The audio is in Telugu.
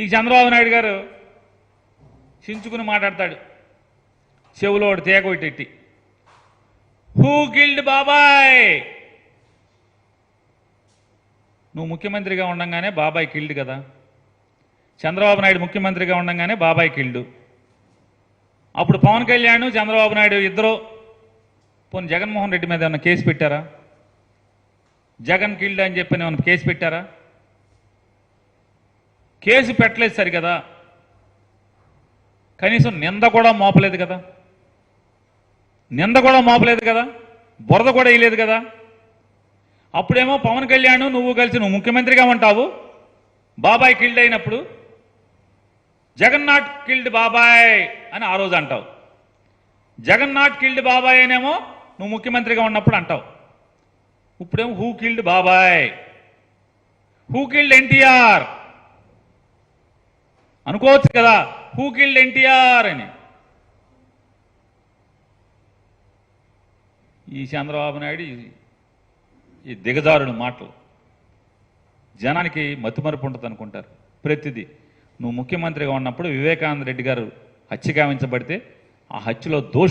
ఈ చంద్రబాబు నాయుడు గారు చించుకుని మాట్లాడతాడు. చెవులో ఒకటి తేగ పెట్టి హూ కిల్డ్ బాబాయ్? నువ్వు ముఖ్యమంత్రిగా ఉండంగానే బాబాయ్ కిల్డ్ కదా. చంద్రబాబు నాయుడు ముఖ్యమంత్రిగా ఉండంగానే బాబాయ్ కిల్డ్ అప్పుడు పవన్ కళ్యాణ్ చంద్రబాబు నాయుడు ఇద్దరు పోనీ జగన్మోహన్ రెడ్డి మీద ఏమైనా కేసు పెట్టారా? జగన్ కిల్డ్ అని చెప్పి ఏమైనా కేసు పెట్టారా? కేసు పెట్టలేదు సరి కదా కనీసం నింద కూడా మోపలేదు కదా? నింద కూడా మోపలేదు కదా? బురద కూడా వేయలేదు కదా? అప్పుడేమో పవన్ కళ్యాణ్ నువ్వు కలిసి నువ్వు ముఖ్యమంత్రిగా ఉంటావు. బాబాయ్ కిల్డ్ అయినప్పుడు జగన్నాథ్ కిల్డ్ బాబాయ్ అని ఆ రోజు అంటావు. జగన్నాథ్ కిల్డ్ బాబాయ్ అనేమో నువ్వు ముఖ్యమంత్రిగా ఉన్నప్పుడు అంటావు. ఇప్పుడేమో హూ కిల్డ్ బాబాయ్? Who killed NTR? అనుకోవచ్చు కదా. హూ కిల్డ్ ఎన్టీఆర్ అని? ఈ చంద్రబాబు నాయుడు ఈ- దిగజారుడు మాటలు. జనానికి మతిమరుపు ఉంటుంది అనుకుంటారు. ప్రతిదీ. నువ్వు ముఖ్యమంత్రిగా ఉన్నప్పుడు వివేకానంద రెడ్డి గారు హత్య గావించబడితే ఆ హత్యలో దోష